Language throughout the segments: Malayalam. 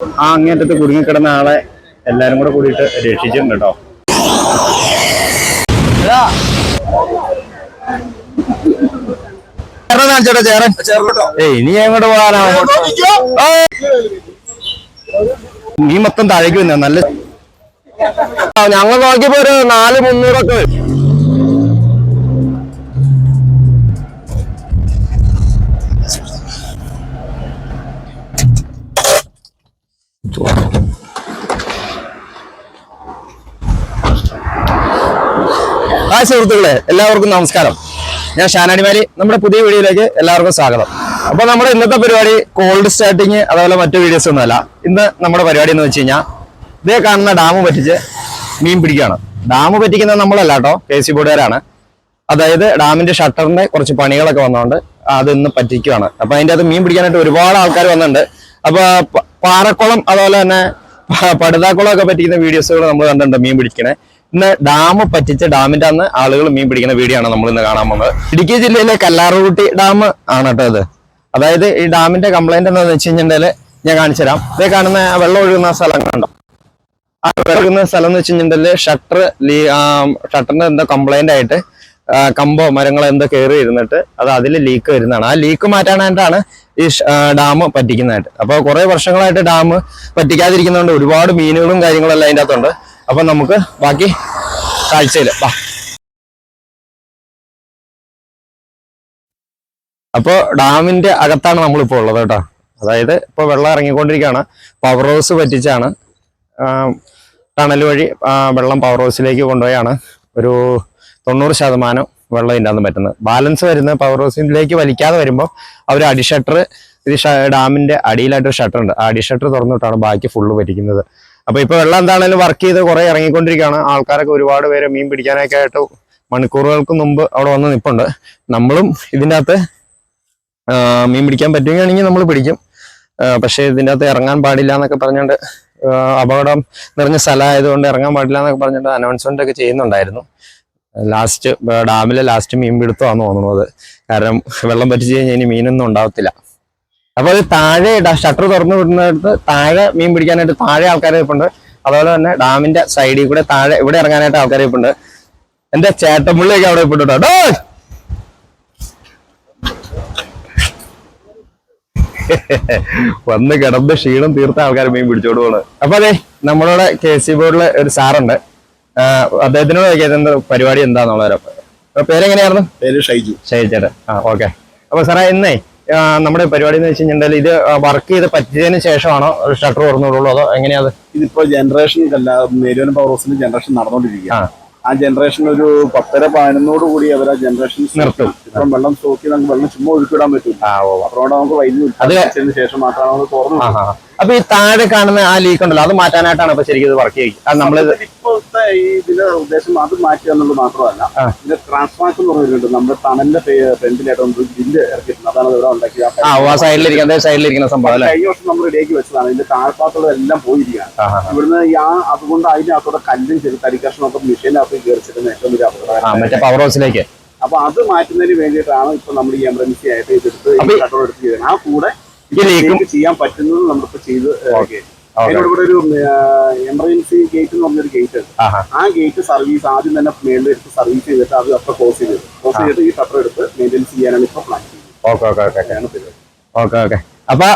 ആ അങ്ങേറ്റത്ത് കുടുങ്ങിക്കിടന്ന ആളെ എല്ലാരും കൂടെ കൂടിയിട്ട് രക്ഷിച്ചിട്ടുണ്ട് കേട്ടോ. ഇനി നീ മൊത്തം താഴേക്ക് വന്ന നല്ല ഞങ്ങൾ നോക്കിയപ്പോ ഒരു നാല് മുന്നൂറൊക്കെ ഹായ് സുഹൃത്തുക്കളെ എല്ലാവർക്കും നമസ്കാരം. ഞാൻ ഷാനാടിമാരി. നമ്മുടെ പുതിയ വീഡിയോയിലേക്ക് എല്ലാവർക്കും സ്വാഗതം. അപ്പൊ നമ്മുടെ ഇന്നത്തെ പരിപാടി കോൾഡ് സ്റ്റാർട്ടിങ് അതുപോലെ മറ്റു വീഡിയോസ് ഒന്നുമല്ല. ഇന്ന് നമ്മുടെ പരിപാടി എന്ന് വെച്ച് കഴിഞ്ഞാൽ ഇതേ കാണുന്ന ഡാം പറ്റിച്ച് മീൻ പിടിക്കുകയാണ്. ഡാം പറ്റിക്കുന്നത് നമ്മളല്ല കേട്ടോ കെ സി ബോർഡുകാരാണ്. അതായത് ഡാമിന്റെ ഷട്ടറിന്റെ കുറച്ച് പണികളൊക്കെ വന്നതുകൊണ്ട് അത് ഇന്ന് പറ്റിക്കുകയാണ് അപ്പൊ അതിന്റെ അത് മീൻ പിടിക്കാനായിട്ട് ഒരുപാട് ആൾക്കാർ വന്നിട്ടുണ്ട്. അപ്പൊ പാറക്കുളം അതുപോലെ തന്നെ പടുതാക്കുളം ഒക്കെ പറ്റിക്കുന്ന വീഡിയോസുകൾ നമ്മൾ കണ്ടിട്ടുണ്ട് മീൻ പിടിക്കണേ. ഇന്ന് ഡാം പറ്റിച്ച് ഡാമിന്റെ അന്ന് ആളുകൾ മീൻ പിടിക്കുന്ന വീഡിയോ ആണ് നമ്മൾ ഇന്ന് കാണാൻ പോകുന്നത്. ഇടുക്കി ജില്ലയിലെ കല്ലാറുകുട്ടി ഡാം ആണ് കേട്ടോ ഇത്. അതായത് ഈ ഡാമിന്റെ കംപ്ലൈന്റ് എന്താണെന്ന് വെച്ച് കഴിഞ്ഞിട്ടുണ്ടെങ്കിൽ ഞാൻ കാണിച്ചു തരാം. ഇതേ കാണുന്ന വെള്ളം ഒഴുകുന്ന സ്ഥലം കണ്ടോ? ആ വെള്ളം ഒഴുകുന്ന സ്ഥലം എന്ന് വെച്ചിട്ടുണ്ടെങ്കിൽ ഷട്ടർ ഷട്ടറിന്റെ എന്തോ കംപ്ലൈന്റ് ആയിട്ട് കമ്പോ മരങ്ങളോ എന്തോ കയറി ഇരുന്നിട്ട് അത് അതിൽ ലീക്ക് വരുന്നതാണ്. ആ ലീക്ക് മാറ്റാനായിട്ടാണ് ഈ ഡാം പറ്റിക്കുന്നതായിട്ട്. അപ്പോൾ കുറേ വർഷങ്ങളായിട്ട് ഡാം പറ്റിക്കാതിരിക്കുന്നതുകൊണ്ട് ഒരുപാട് മീനുകളും കാര്യങ്ങളും എല്ലാം അതിന്റെ അകത്തുണ്ട്. അപ്പൊ നമുക്ക് ബാക്കി കാഴ്ചയിൽ വാ അപ്പോ ഡാമിന്റെ അകത്താണ് നമ്മളിപ്പോ ഉള്ളത് കേട്ടോ. അതായത് ഇപ്പൊ വെള്ളം ഇറങ്ങിക്കൊണ്ടിരിക്കുകയാണ്. പവർ ഹൗസ് പറ്റിച്ചാണ് ടണൽ വഴി വെള്ളം പവർ ഹൗസിലേക്ക് കൊണ്ടുപോയാണ്. ഒരു തൊണ്ണൂറ് ശതമാനം വെള്ളം ഇതിന്റെ പറ്റുന്നത്. ബാലൻസ് വരുന്നത് പവർ ഹൗസിലേക്ക് വലിക്കാതെ വരുമ്പോൾ അവർ അടി ഷട്ടർ ഇത് ഷ- ഡാമിന്റെ അടിയിലായിട്ട് ഷട്ടർ ഉണ്ട്. ആ അടി ഷട്ടർ തുറന്നിട്ടാണ് ബാക്കി ഫുള്ള് പറ്റിക്കുന്നത്. അപ്പൊ ഇപ്പൊ വെള്ളം എന്താണെങ്കിലും വർക്ക് ചെയ്ത് കുറെ ഇറങ്ങിക്കൊണ്ടിരിക്കുകയാണ്. ആൾക്കാരൊക്കെ ഒരുപാട് പേര് മീൻ പിടിക്കാനൊക്കെ ആയിട്ട് മണിക്കൂറുകൾക്ക് മുമ്പ് അവിടെ വന്ന് നിപ്പുണ്ട്. നമ്മളും ഇതിന്റെ അകത്ത് മീൻ പിടിക്കാൻ പറ്റുകയാണെങ്കിൽ നമ്മൾ പിടിക്കും. പക്ഷെ ഇതിന്റെ അകത്ത് ഇറങ്ങാൻ പാടില്ല എന്നൊക്കെ പറഞ്ഞുകൊണ്ട് അപകടം നിറഞ്ഞ സ്ഥലമായതുകൊണ്ട് ഇറങ്ങാൻ പാടില്ല എന്നൊക്കെ പറഞ്ഞിട്ട് അനൗൺസ്മെന്റ് ഒക്കെ ചെയ്യുന്നുണ്ടായിരുന്നു. ലാസ്റ്റ് ഡാമിലെ ലാസ്റ്റ് മീൻ പിടുത്തമാണെന്ന് തോന്നുന്നത് കാരണം വെള്ളം പറ്റിച്ച് കഴിഞ്ഞാൽ ഇനി മീനൊന്നും ഉണ്ടാവത്തില്ല. അപ്പൊ അത് താഴെ ഷട്ടർ തുറന്നു വിടുന്നിടത്ത് താഴെ മീൻ പിടിക്കാനായിട്ട് താഴെ ആൾക്കാർ ഇപ്പുണ്ട് അതുപോലെ തന്നെ ഡാമിന്റെ സൈഡിൽ കൂടെ താഴെ ഇവിടെ ഇറങ്ങാനായിട്ട് ആൾക്കാർ ഇപ്പുണ്ട് എന്റെ ചേട്ടമ്പുള്ളിയൊക്കെ അവിടെ ഇപ്പിട്ടോ വന്ന് കിടന്ന് ക്ഷീണം തീർത്ത ആൾക്കാർ മീൻ പിടിച്ചോണ്ട് പോണ്. അപ്പൊ അതെ നമ്മളോട് കെ സി ബോർഡിലെ ഒരു സാറുണ്ട്. അദ്ദേഹത്തിനോട് എന്താ പരിപാടി എന്താന്നുള്ളത് അപ്പൊ പേരെങ്ങനെയായിരുന്നു? പേര് ഷൈജു ചേട്ടൻ. ആ ഓക്കെ. അപ്പൊ സാറേ ഇന്നേ നമ്മുടെ പരിപാടി എന്ന് വെച്ച് കഴിഞ്ഞാൽ ഇത് വർക്ക് ചെയ്ത് പറ്റിയതിന് ശേഷമാണോ ഷട്ടർ തുറന്നുള്ളൂ അതോ എങ്ങനെയാ അത് ഇതിപ്പോ ജനറേഷൻ അല്ല മേരുവൻ പവർ ഹൗസിന്റെ ജനറേഷൻ നടന്നുകൊണ്ടിരിക്കുക ആ. ജനറേഷൻ ഒരു പത്തര പതിനൊന്നോട് കൂടി അവർ ആ ജനറേഷൻ നിർത്തും. ഇപ്പം വെള്ളം സ്റ്റോക്ക് നമുക്ക് വെള്ളം ചുമ്മാ ഒഴുക്കിടാൻ പറ്റും അപ്പോഴാണ് നമുക്ക് വൈദ്യുതി ശേഷം മാത്രമാണ് തുറന്നു. അപ്പൊ ഈ താഴെ കാണുന്ന ആ ലീക്ക് ഉണ്ടല്ലോ അത് മാറ്റാനായിട്ടാണ് ഇപ്പൊ ശരിക്കും ഇത് വർക്ക് ചെയ്യുക നമ്മൾ ഇപ്പോഴത്തെ ഈ ഇതിന്റെ ഉദ്ദേശം അത് മാറ്റുക എന്നുള്ളത് മാത്രമല്ല. ഇതിന്റെ ട്രാൻസ്ഫാക്ഷൻ എന്ന് പറഞ്ഞിട്ടുണ്ട് നമ്മുടെ തണലിന്റെ ഫ്രണ്ടിലായിട്ട് ജില്ല് ഇറക്കിയിട്ടുണ്ട്. അതാണ് ഇവിടെ ഉണ്ടാക്കിയത്. ആ സൈഡിലിരിക്കുന്ന സംഭവം അല്ലേ? കഴിഞ്ഞ വർഷം നമ്മൾ ഇടയ്ക്ക് വെച്ചതാണ്. ഇതിന്റെ താഴ്ഭാഗത്തോടെ എല്ലാം പോയിരിക്കുകയാണ്. ഇവിടുന്ന് ആ അതുകൊണ്ട് അതിനകത്തോടെ കല്ലും ചെറിയ തരിക്കഷ്ണമൊക്കെ മെഷീനകത്ത് കയറിച്ചിരുന്ന ഏറ്റവും വലിയ മറ്റേ പവർ ഹൗസിലേക്ക് അപ്പൊ അത് മാറ്റുന്നതിന് വേണ്ടിയിട്ടാണ് ഇപ്പൊ നമ്മൾ ഈ എമർജൻസി ആയിട്ട് ഇതെടുത്ത് എടുത്ത് ചെയ്തത്. ആ കൂടെ ഇതിലേക്ക് ചെയ്യാൻ പറ്റുന്നത് നമ്മളിപ്പോ ചെയ്ത് അതിനോട് കൂടെ ഒരു എമർജൻസി ഗേറ്റ് എന്ന് പറഞ്ഞൊരു ഗേറ്റ് ഉണ്ട്. ആ ഗേറ്റ് സർവീസ് ആദ്യം തന്നെ മേളിൽ എടുത്ത് സർവീസ് ചെയ്തിട്ട് അത് അപ്പൊ ക്ലോസ് ചെയ്ത് ക്ലോസ് ചെയ്തിട്ട് ഈ ഷട്ടർ എടുത്ത് മെയിന്റെയിൻസ് ചെയ്യാനാണ് ഇപ്പൊ പ്ലാൻ ചെയ്യുന്നത്. ഓക്കെ ഓക്കെ അപ്പൊ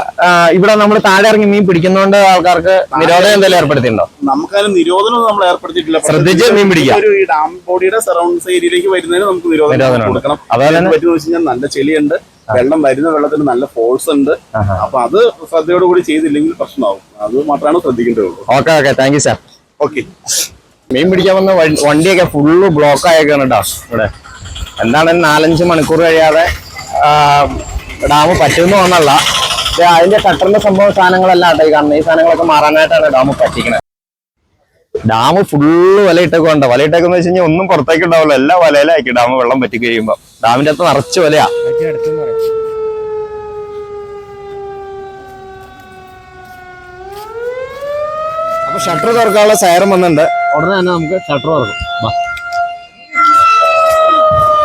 ഇവിടെ നമ്മൾ താഴെ ഇറങ്ങി മീൻ പിടിക്കുന്നോണ്ട് ആൾക്കാർക്ക് നിരോധനം എന്തെങ്കിലും ഏർപ്പെടുത്തിയിട്ടുണ്ടോ? നമുക്കതിന് നിരോധനം നമ്മൾ ഏർപ്പെടുത്തിയിട്ടില്ല. ശ്രദ്ധിച്ച് മീൻ പിടിക്കാം. ഒരു ഈ ഡാം ബോഡിയുടെ സറൗണ്ട്സ് ഏരിയയിലേക്ക് വരുന്നതിന് നമുക്ക് നിരോധനം കൊടുക്കണം. അതായത് പറ്റുന്ന വെച്ച് കഴിഞ്ഞാൽ നല്ല ചെളിയുണ്ട്. വെള്ളം വരുന്ന വെള്ളത്തിന് നല്ല ഫോഴ്സ് ഉണ്ട്. അപ്പൊ അത് ശ്രദ്ധയോട് കൂടി ചെയ്തില്ലെങ്കിൽ പ്രശ്നമാവും. അത് മാത്രമാണ് ശ്രദ്ധിക്കേണ്ടതുള്ളൂ. Okay okay. Thank you sir okay മീൻ പിടിക്കാൻ വന്ന വണ്ടിയൊക്കെ ഫുള്ള് ബ്ലോക്ക് ആയേക്കാണ് കേട്ടോ ഇവിടെ. എന്താണ് നാലഞ്ച് മണിക്കൂർ കഴിയാതെ ഡാം പറ്റുമെന്ന് തോന്നല്ല. അതിന്റെ ഷട്ടറിന്റെ സംഭവ സാധനങ്ങളെല്ലാം ആട്ടെ ഈ കാണുന്നത് ഈ സാധനങ്ങളൊക്കെ മാറാനായിട്ടാണ് ഡാം പറ്റിക്കണത് ഡാം ഫുള്ള് വലയിട്ടേക്കുണ്ട് വലയിട്ടേക്കെന്ന് വെച്ച് കഴിഞ്ഞാൽ ഒന്നും പുറത്തേക്ക് ഉണ്ടാവില്ല. എല്ലാ വലയിലായിരിക്കും ഡാം വെള്ളം പറ്റി കഴിയുമ്പോൾ ഡാമിന്റെ അകത്ത് നിറച്ച് വലയാ. അപ്പൊ ഷട്ടർ തുറക്കാനുള്ള സൈറം വന്നിട്ടുണ്ട്. ഉടനെ തന്നെ നമുക്ക് ഷട്ടർ തുറക്കും.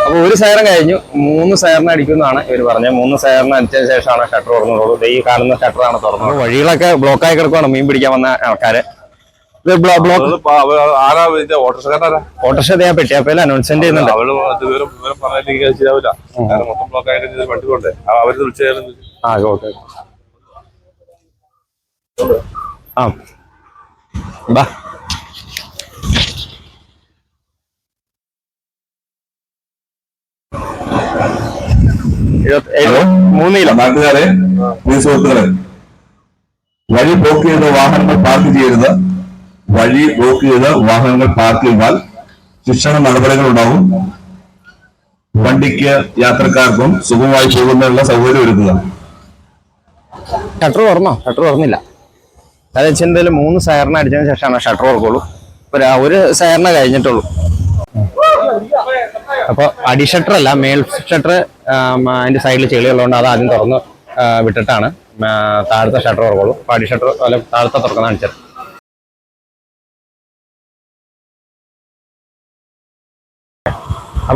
അപ്പൊ ഒരു സൈറം കഴിഞ്ഞു. മൂന്ന് സൈറിന് അടിക്കുന്നതാണ് ഇവർ പറഞ്ഞത്. മൂന്ന് സൈറിന് അടിച്ചതിന് ശേഷമാണ് ഷട്ടർ തുറന്നുള്ളൂ ഈ കാണുന്ന ഷട്ടറാണ് തുറന്നത്. വഴികളൊക്കെ ബ്ലോക്കായി കിടക്കുവാണ്. മീൻ പിടിക്കാൻ വന്ന ആൾക്കാര്. ഓട്ടോറിക്ഷ ഞാൻ പെട്ടിയാപ്പയിൽ അനൗൺസ്മെന്റ് ചെയ്യുന്നുണ്ട്. ആ, അവർ വിളിച്ചായിരുന്നു ആ ഓക്കെ ആ. ബാ. മൂന്ന് കിലോ നാട്ടുകാരെ സുഹൃത്തുക്കളെ. വഴി ബ്ലോക്ക് ചെയ്ത വാഹനങ്ങൾ പാർക്ക് ചെയ്യരുത്. വഴി ബ്ലോക്ക് ചെയ്ത് വാഹനങ്ങൾ പാർക്ക് ചെയ്താൽ ശിക്ഷണ നടപടികൾ ഉണ്ടാവും വണ്ടിക്ക് യാത്രക്കാർക്കും സുഖമായി പോകുന്നതിനുള്ള സൗകര്യം ഒരുക്കുക. ഷട്ടർ തുറന്നോ? ഷട്ടർ തുറന്നില്ല. അതെ എന്തായാലും മൂന്ന് സയറിന് അടിച്ചതിന് ശേഷമാണ് ഷട്ടർ തുറക്കുള്ളൂ. ഒരു സയറിന് കഴിഞ്ഞിട്ടുള്ളൂ. അപ്പൊ അടി ഷട്ടർ അല്ല മേൽ ഷട്ടർ അതിന്റെ സൈഡിൽ ചെളിയുള്ളതുകൊണ്ട് അത് ആദ്യം തുറന്ന് വിട്ടിട്ടാണ് താഴത്തെ ഷട്ടർ തുറക്കുള്ളൂ. അപ്പൊ അടി ഷട്ടർ അല്ല താഴത്തെ തുറക്കുന്ന കാണിച്ചത്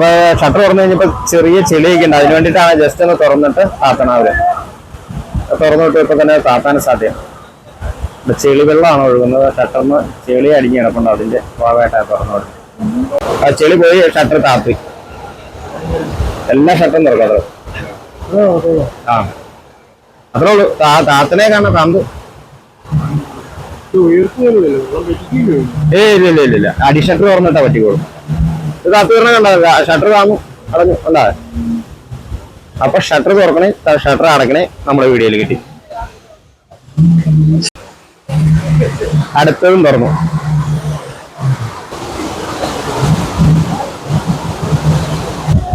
അപ്പൊ ഷട്ടർ തുറന്നു കഴിഞ്ഞപ്പോ ചെറിയ ചെളിയൊക്കെ ഉണ്ട്. അതിന് വേണ്ടിയിട്ടാണ് ജസ്റ്റ് ഒന്ന് തുറന്നിട്ട് താത്തണം അവർ. തുറന്നിട്ട് ഇപ്പൊ തന്നെ താത്താൻ സാധ്യം. ചെളി വെള്ളമാണ് ഒഴുകുന്നത്. ഷട്ടറിന് ചെളി അടിഞ്ഞ് കിടപ്പുണ്ട് അതിന്റെ ഭാഗമായിട്ടാണ് തുറന്നു ആ ചെളി പോയി ഷട്ടർ താത്തി. എല്ലാ ഷട്ടറും തുറക്കാത്ത ആ. അത്രേ ഉള്ളൂ. താത്തനെ കാണാൻ താന്തു. ഏ ഇല്ല ഇല്ല ഇല്ല അടിഷട്ടർ അടി തുറന്നിട്ടാ പറ്റിക്കോളൂ. ഇത് കണ്ടാ ഷട്ടർ താങ്ങും അടഞ്ഞു. കണ്ടാ? അപ്പൊ ഷട്ടർ തുറക്കണേ ഷട്ടർ അടക്കണേ നമ്മുടെ വീഡിയോയിൽ കിട്ടി. അടുത്തതും തുറന്നു.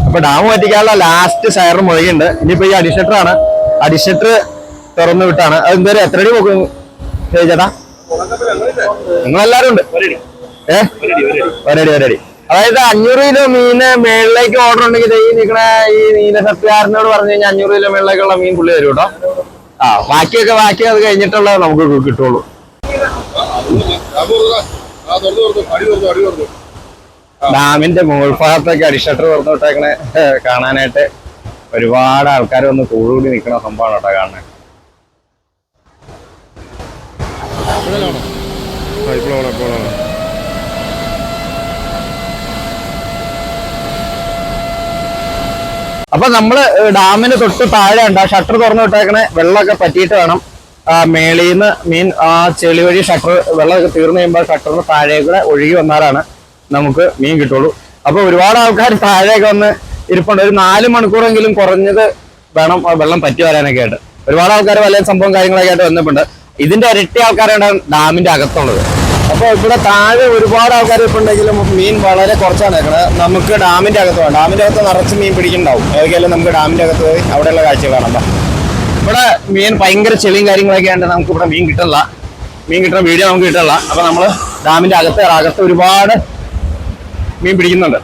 അപ്പൊ ഡാം പറ്റിക്കാനുള്ള ലാസ്റ്റ് സയർ മുഴുകിണ്ട് ഇനിയിപ്പോ ഈ അടിഷട്ടറാണ് ആണ്. അഡിഷട്ടർ തുറന്നു വിട്ടാണ്. അത് എന്തായാലും എത്ര അടി നോക്കും ചേട്ടാ. നിങ്ങളെല്ലാരും ഉണ്ട്? ഏ? ഒരടി ഒരടി. അതായത് അഞ്ഞൂറ് കിലോ മീന് മേളിലേക്ക് ഓർഡർ ഉണ്ടെങ്കിൽ ഈ നിൽക്കണ ഈ നീല സത്യാറിനോട് പറഞ്ഞു കഴിഞ്ഞാൽ അഞ്ഞൂറ് കിലോ മേളിലേക്കുള്ള മീൻ പുള്ളി തരും കേട്ടോ. ആ ബാക്കിയൊക്കെ ബാക്കി അത് കഴിഞ്ഞിട്ടുള്ള നമുക്ക് കിട്ടുള്ളൂ. ഡാമിന്റെ മുകൾ ഭാഗത്തൊക്കെ അടിഷട്ടർ തുറന്നു വിട്ടേക്കണേ കാണാനായിട്ട് ഒരുപാട് ആൾക്കാർ വന്ന് കൂടുകൂടി നിൽക്കണ സംഭവമാണ് കേട്ടോ കാണാൻ അപ്പൊ നമ്മൾ ഡാമിന് തൊട്ട് താഴെ ഉണ്ട്. ആ ഷട്ടർ തുറന്നു വിട്ടേക്കണ വെള്ളമൊക്കെ പറ്റിയിട്ട് വേണം. ആ മേളീന്ന് മീൻ ആ ചെളി വഴി ഷട്ടർ വെള്ളമൊക്കെ തീർന്നു കഴിയുമ്പോൾ ഷട്ടറിന് താഴേക്കൂടെ ഒഴുകി വന്നാലാണ് നമുക്ക് മീൻ കിട്ടുള്ളൂ. അപ്പൊ ഒരുപാട് ആൾക്കാർ താഴേക്ക് വന്ന് ഇരിപ്പുണ്ട്. ഒരു നാല് മണിക്കൂറെങ്കിലും കുറഞ്ഞത് വേണം വെള്ളം പറ്റി വരാനൊക്കെ ആയിട്ട്. ഒരുപാട് ആൾക്കാർ വല്ല സംഭവം കാര്യങ്ങളൊക്കെ ആയിട്ട് വന്നിട്ടുണ്ട്. ഇതിന്റെ ഇരട്ടി ആൾക്കാരാണ് ഡാമിന്റെ അകത്തുള്ളത്. അപ്പൊ ഇവിടെ താഴെ ഒരുപാട് ആൾക്കാർ ഇപ്പൊ ഉണ്ടെങ്കിലും മീൻ വളരെ കുറച്ചാണ് നിൽക്കുന്നത് നമുക്ക് ഡാമിന്റെ അകത്ത് പോകാം ഡാമിന്റെ അകത്ത് നിറച്ച് മീൻ പിടിക്കുന്നുണ്ടാവും. ഏതൊക്കെയാലും നമുക്ക് ഡാമിന്റെ അകത്ത് പോയി അവിടെയുള്ള കാഴ്ച കാണാം ഇവിടെ മീൻ ഭയങ്കര ചെളിയും കാര്യങ്ങളൊക്കെ ആയിട്ട് നമുക്ക് ഇവിടെ മീൻ കിട്ടില്ല മീൻ കിട്ടുന്ന വീഡിയോ നമുക്ക് കിട്ടില്ല അപ്പോൾ നമ്മൾ ഡാമിന്റെ അകത്ത് അകത്ത് ഒരുപാട് മീൻ പിടിക്കുന്നുണ്ട്.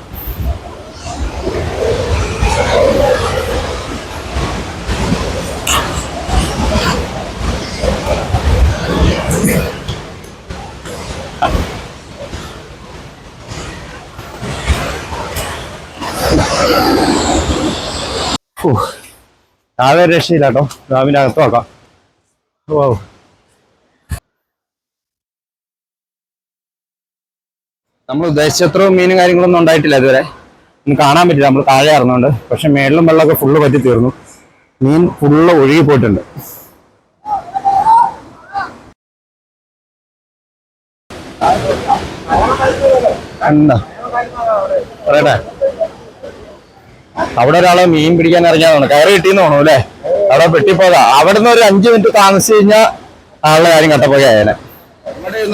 താഴെ രക്ഷയില്ല കേട്ടോ. ഡാമിന്റെ അകത്ത് നോക്കാം. ഓ നമ്മൾ ഉദ്ദേശിച്ചത്ര മീനും കാര്യങ്ങളൊന്നും ഉണ്ടായിട്ടില്ല ഇതുവരെ. ഒന്നും കാണാൻ പറ്റില്ല. നമ്മൾ താഴെ ഇറങ്ങുന്നുണ്ട്. പക്ഷെ മേളിലും വെള്ളമൊക്കെ ഫുള്ള് പറ്റി തീർന്നു. മീൻ ഫുള്ള് ഒഴുകി പോയിട്ടുണ്ട്. എന്താ? പറയട്ടെ. അവിടെ ഒരാളെ മീൻ പിടിക്കാൻ ഇറങ്ങിയതാണ്. കയറി കിട്ടിയെന്ന് തോന്നുന്നു അല്ലേ? അവിടെ പെട്ടിപ്പോയതാ. അവിടെ നിന്ന് ഒരു അഞ്ചു മിനിറ്റ് താമസിച്ച് കഴിഞ്ഞാൽ ആളുടെ കാര്യം കട്ടപ്പോയി ആയേനെ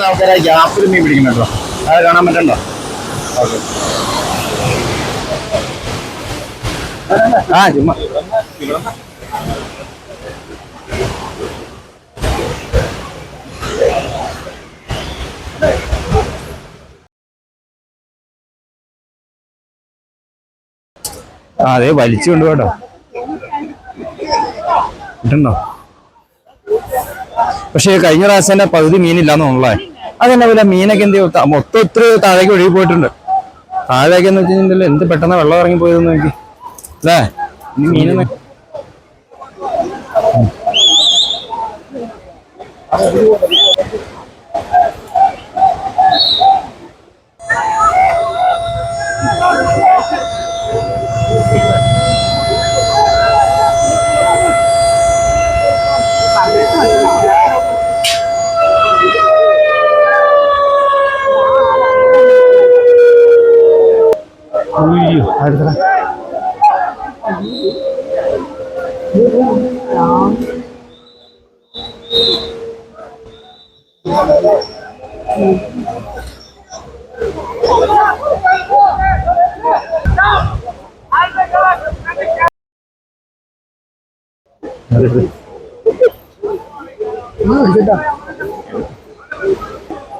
ആൾക്കാരെ ഗ്യാപ്പിൽ മീൻ പിടിക്കുന്നുണ്ടോ അത് കാണാൻ പറ്റണ്ടോ? ആ ചുമ്മാ. അതെ വലിച്ചു കൊണ്ടുപോട്ടോ കിട്ടണ്ടോ പക്ഷേ കഴിഞ്ഞ പ്രാവശ്യം തന്നെ പകുതി മീനില്ലാന്ന് തോന്നുള്ളേ അതെന്നെ പോലെ മീനൊക്കെ എന്ത്? മൊത്തം ഒത്തിരി താഴേക്ക് ഒഴുകി പോയിട്ടുണ്ട്. താഴേക്ക് എന്ന് വെച്ചിട്ടുണ്ടെങ്കിൽ എന്ത് പെട്ടെന്ന് വെള്ളം ഇറങ്ങി പോയതെന്ന് നോക്കി. അല്ലേ? ഇനി മീനൊന്നും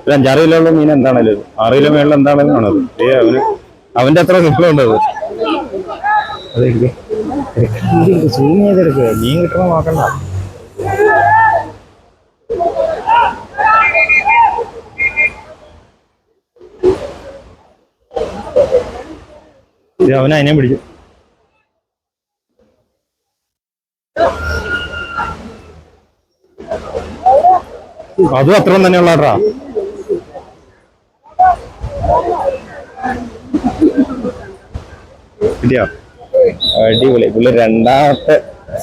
ഒരു അഞ്ചാറ് കിലോ ഉള്ള മീൻ എന്താണല്ലോ? ആറ് കിലോ മേളിൽ എന്താണെന്ന് കാണത് ഏ അവന് അവന്റെ അത്ര അത് അതെടുക്ക്. സൂം ചെയ്തെടുക്കുക മീൻ കിട്ടണ നോക്കണ്ട. അവനെ അതിനെ പിടിച്ചു. അതും അത്രയും തന്നെയുള്ള ഉള്ളാട്ടാ കിട്ടിയോ? അടിപൊളി. പുള്ളി രണ്ടാമത്തെ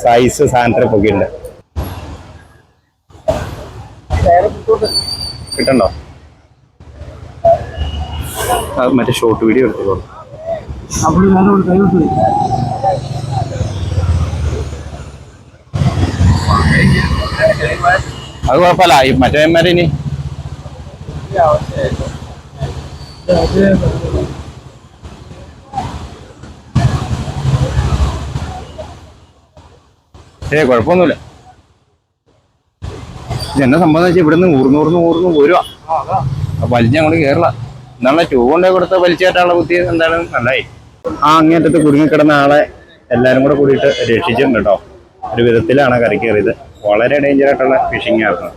സൈസ് സാധനത്തിന് പൊക്കിണ്ട് കിട്ടണ്ടോ? മറ്റേ ഷോർട്ട് വീഡിയോ എടുത്തോളൂ. അത് കുഴപ്പമില്ല. മറ്റേ ഇനി ഏ കുഴപ്പമൊന്നുമില്ല. എന്നെ സംബന്ധിച്ച് ഇവിടുന്ന് ഊർന്നൂർന്ന് ഊർന്ന് പോരുക വലിഞ്ഞ അങ്ങോട്ട് കേരള എന്താണ് ചൂണ്ടേ കൊടുത്ത വലിച്ചേറ്റാനുള്ള ബുദ്ധി എന്താണ്? നല്ലായി ആ അങ്ങേറ്റത്ത് കുടുങ്ങിക്കിടന്ന ആളെ എല്ലാരും കൂടെ കൂടിയിട്ട് രക്ഷിച്ചിട്ടുണ്ട് കേട്ടോ. ഒരു വിധത്തിലാണ് കരക്ക് കയറിയത് വളരെ ഡേഞ്ചർ ആയിട്ടുള്ള ഫിഷിംഗ് ആയിരുന്നു.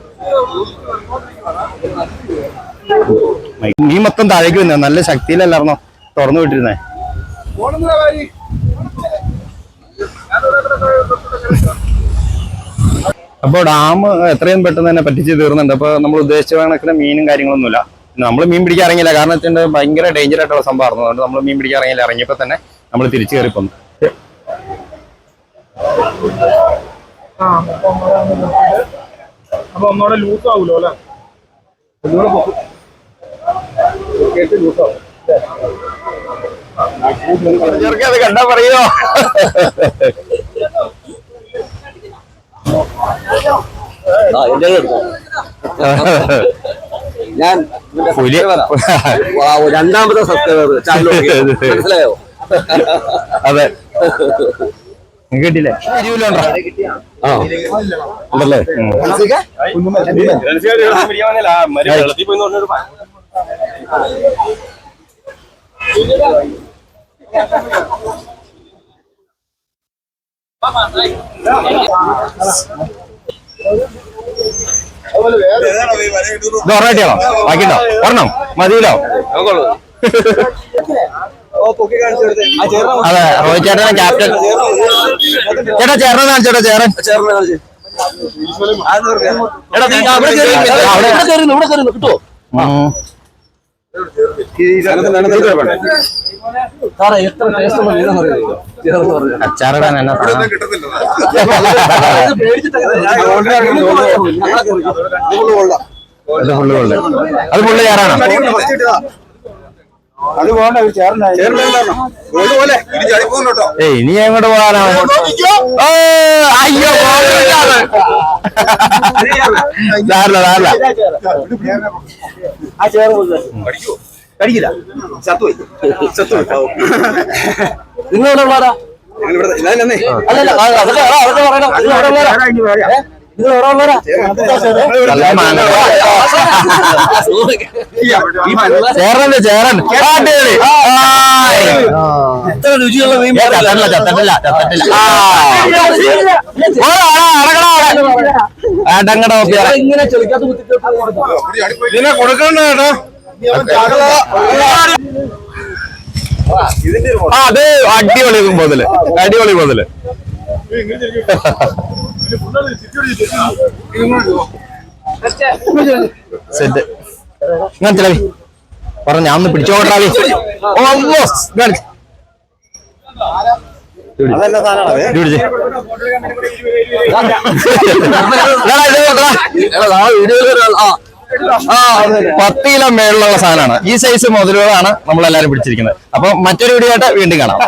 നീ മൊത്തം താഴേക്ക് വന്ന നല്ല ശക്തിയിലല്ലായിരുന്നോ? തുറന്നു വിട്ടിരുന്നേ. അപ്പോൾ ഡാം എത്രയും പെട്ടെന്ന് തന്നെ പറ്റിച്ച് തീർന്നുണ്ട് അപ്പോൾ നമ്മൾ ഉദ്ദേശിച്ച കണക്കിന് മീനും കാര്യങ്ങളൊന്നുമില്ല. നമ്മൾ മീൻ പിടിക്കാൻ ഇറങ്ങിയില്ല. കാരണം വെച്ചാൽ ഭയങ്കര ഡേഞ്ചർ ആയിട്ടുള്ള സംഭവമായിരുന്നു അതുകൊണ്ട് നമ്മൾ മീൻ പിടിക്കാൻ ഇറങ്ങിയില്ല. ഇറങ്ങിയപ്പോൾ തന്നെ നമ്മൾ തിരിച്ചു കയറി പോന്നു. അപ്പൊ ഒന്നുകൂടെ ലൂസ് ആവൂലോ അല്ലെ? അത് കണ്ടാ പറയോ ഞാൻ രണ്ടാമത്തെ സബ്സ്ക്രൈബർ മനസ്സിലായോ? അതെ. നിങ്ങക്ക് കിട്ടിയില്ലേ? ഇരുപത് ഉണ്ടോ ഉണ്ടല്ലേ? ഉം. ബാക്കിണ്ടോ ഒരെണ്ണം മതിയല്ലോ അതെ റോഹിത് ചേട്ടനാ ക്യാപ്റ്റൻ ചേട്ടാ ചേട്ടനെ കാണിച്ചോട്ടോ ചേരൻ ഇരുന്നില്ലേ? അവിടെ. കിട്ടുമോ. സാറേ എത്ര ടേസ്റ്റ് അച്ചാറിടാൻ എന്നാ സാധനം? അത് ഫുള്ള് കൊള്ളു അത് പോകണ്ട ചേർന്നായി ഏയ് ഇനി എങ്ങോട്ട് പോകാനാ അയ്യോ. സാരില്ല സാരില്ല ആ ചേർ കടിക്കില്ല ചത്തുപോയി. ചത്തുപോയി. നിങ്ങൾ ഇവിടെ ഉള്ളവരാ അല്ലല്ല അതൊക്കെ അതൊക്കെ പറയണം ഇത്ര രുചിയുള്ള മീൻ ചത്തട്ടില്ല ചത്തട്ടില്ല ചത്തട്ടില്ല അടങ്ങടാ. ഇങ്ങനെ ചെളിക്കാത്ത കുത്തിട്ട് ഇതിനെ കൊടുക്കണ്ട കേട്ടോ അത് അടിപൊളി മുതൽ. അടിപൊളി മുതൽ. സെറ്റ് ഞാൻ ചിലവി പറഞ്ഞ ഞാൻ ഒന്ന് പിടിച്ചോട്ടാവി പത്ത് കിലോ മേളിലുള്ള സാധനമാണ്. ഈ സൈസ് മുതലുകളാണ് നമ്മളെല്ലാരും പിടിച്ചിരിക്കുന്നത്. അപ്പൊ മറ്റൊരു വീഡിയോ ആയിട്ട് വീണ്ടും കാണാം.